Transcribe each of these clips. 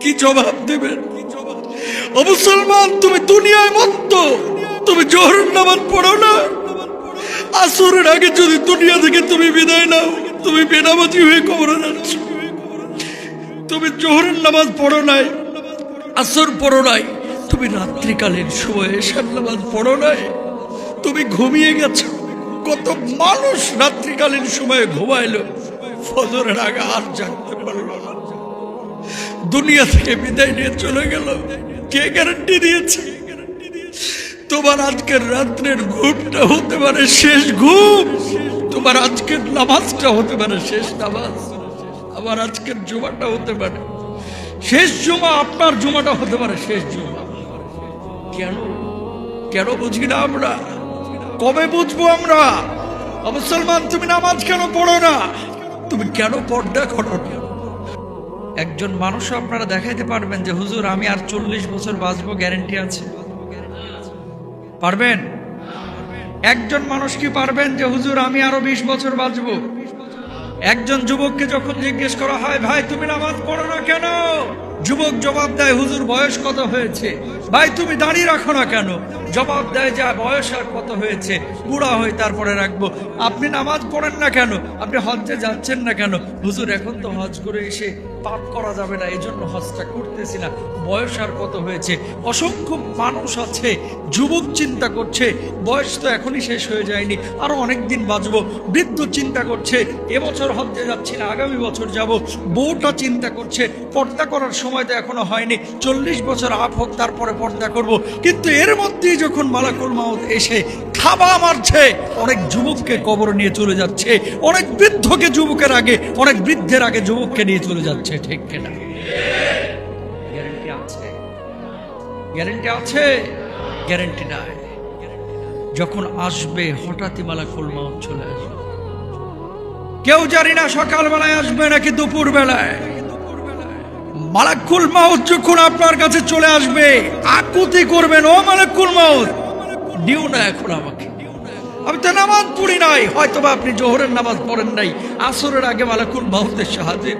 কি জবাব দেবেন? ও মুসলমান, তুমি দুনিয়ায় মত্ত। তুমি জোহর নামাজ পড়ো না। আসরের আগে যদি দুনিয়া থেকে তুমি বিদায় নাও, তুমি বেনামাজি হয়ে কবরে যাচ্ছ। তুমি জোহরের নামাজ পড়ো নাই, আসর পড়ো নাই, তুমি রাত্রিকালীন সময়ে এসার নামাজ পড়ো নাই। তুমি ঘুমিয়ে গেছো। কত মানুষ রাত্রিকালীন সময়ে ঘুমাইলো। ফজরের আগে আর না। দুনিয়া থেকে বিদায় নিয়ে চলে গেল। কে গ্যারান্টি দিয়েছে? তোমার আজকের রাত্রের ঘুমটা হতে পারে শেষ ঘুম। তোমার আজকের নামাজটা হতে পারে শেষ নামাজ। আবার আজকের জুমাটা হতে পারে। শেষ জুমা আপনার জুমাটা হতে পারে শেষ জুমা। কেন? কেন বুঝি না আমরা? কবে বুঝব আমরা? মুসলমান, তুমি নামাজ কেন পড়ো না? তুমি কেন পর্দা করো না? একজন মানুষ আপনারা দেখাইতে পারবেন যে, হুজুর, আমি আর চল্লিশ বছর বাঁচবো, গ্যারেন্টি আছে। পারবেন? একজন মানুষ কি পারবেন যে, হুজুর, আমি আরও বিশ বছর বাঁচবো? একজন যুবককে যখন জিজ্ঞেস করা হয়, ভাই, তুমি নামাজ পড়ো না কেন? যুবক জবাব দেয়, হুজুর, বয়স কত হয়েছে? ভাই, তুমি দাঁড়িয়ে রাখো না কেন? জবাব দেয় যা, বয়স আর কত হয়েছে। বুড়া হয়ে তারপরে রাখব। আপনি নামাজ পড়েন না কেন? আপনি হজ্জে যাচ্ছেন না কেন? হুজুর, এখন তো হজ করে এসে পাপ করা যাবে না এই জন্য হজটা করতেছি না। বয়স আর কত হয়েছে? অসংখ্য মানুষ আছে, যুবক চিন্তা করছে, বয়স তো এখনই শেষ হয়ে যায়নি, আরও অনেক দিন বাঁচবো। বৃদ্ধ চিন্তা করছে, এবছর হজ্জে যাচ্ছি না, আগামী বছর যাব। বউটা চিন্তা করছে, পর্দা করার সময় তো এখনও হয়নি। চল্লিশ বছর আপ হোক, তারপরে পর্দা করব। কিন্তু এর মধ্যেই যখন মালাকুল মাউদ এসে থাবা মারছে, অনেক যুবককে কবর নিয়ে চলে যাচ্ছে, অনেক বৃদ্ধকে যুবকের আগে, অনেক বৃদ্ধের আগে যুবককে নিয়ে চলে যাচ্ছে, ঠিক কিনা? গ্যারেন্টি আছে? গ্যারেন্টি আছে? গ্যারেন্টি নাই। যখন আসবে, হঠাৎই মালাকুল মাউত চলে আসবে। কেউ জানি না সকালবেলায় আসবে নাকি দুপুর বেলায় মালাকুল মাউত যখন আপনার কাছে চলে আসবে, আকুতি করবেন, ও মালাকুল মাউত। দিও না এখন আমাকে। আমি তো নামাজ পড়ি নাই। হয়তো বা আপনি জোহরের নামাজ পড়েন নাই, আসরের আগে মালাকুল মাহুতের সাহায্যে।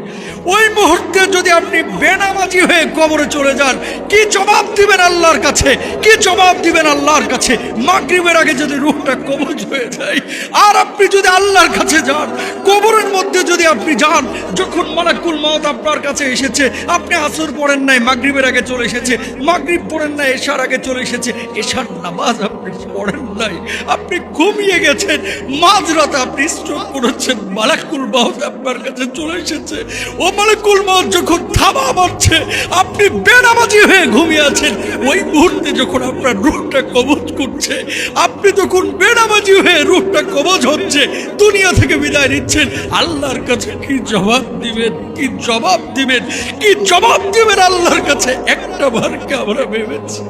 ওই মুহূর্তে যদি আপনি বেনামাজি হয়ে কবরে চলে যান, কি জবাব দিবেন আল্লাহর কাছে? কি জবাব দিবেন আল্লাহর কাছে? মাগরিবের আগে যদি রূহটা কবজ হয়ে যায়, আর আপনি যদি আল্লাহর কাছে যান, কবরের মধ্যে যদি আপনি যান, যখন মালাকুল মাউত আপনার কাছে এসেছে, আপনি আসর পড়েন নাই, মাগরিবের আগে চলে এসেছে, মাগরিব পড়েন নাই, এশার আগে চলে এসেছে, এশার নামাজ আপনি পড়েন নাই। আপনি ঘুমিয়ে গেছেন। মাঝরাতে আপনি স্ট্রোক করেছেন। মালাকুল মাউত আপনার কাছে চলে এসেছে। ও মালাকুল মাউত যখন থাবা মারছে, আপনি বেনামাজি হয়ে ঘুমিয়ে আছেন। ওই মুহূর্তে যখন আপনার রূহটা কবজ করছে, আপনি তখন বেনামাজি হয়ে রূহটা কবজ হচ্ছে, দুনিয়া থেকে বিদায় নিচ্ছেন। আল্লাহর কাছে কি জবাব দিবেন? কি জবাব দিবেন? কি জবাব দিবেন আল্লাহর কাছে? একটা বারকে আমরা ভেবেছি।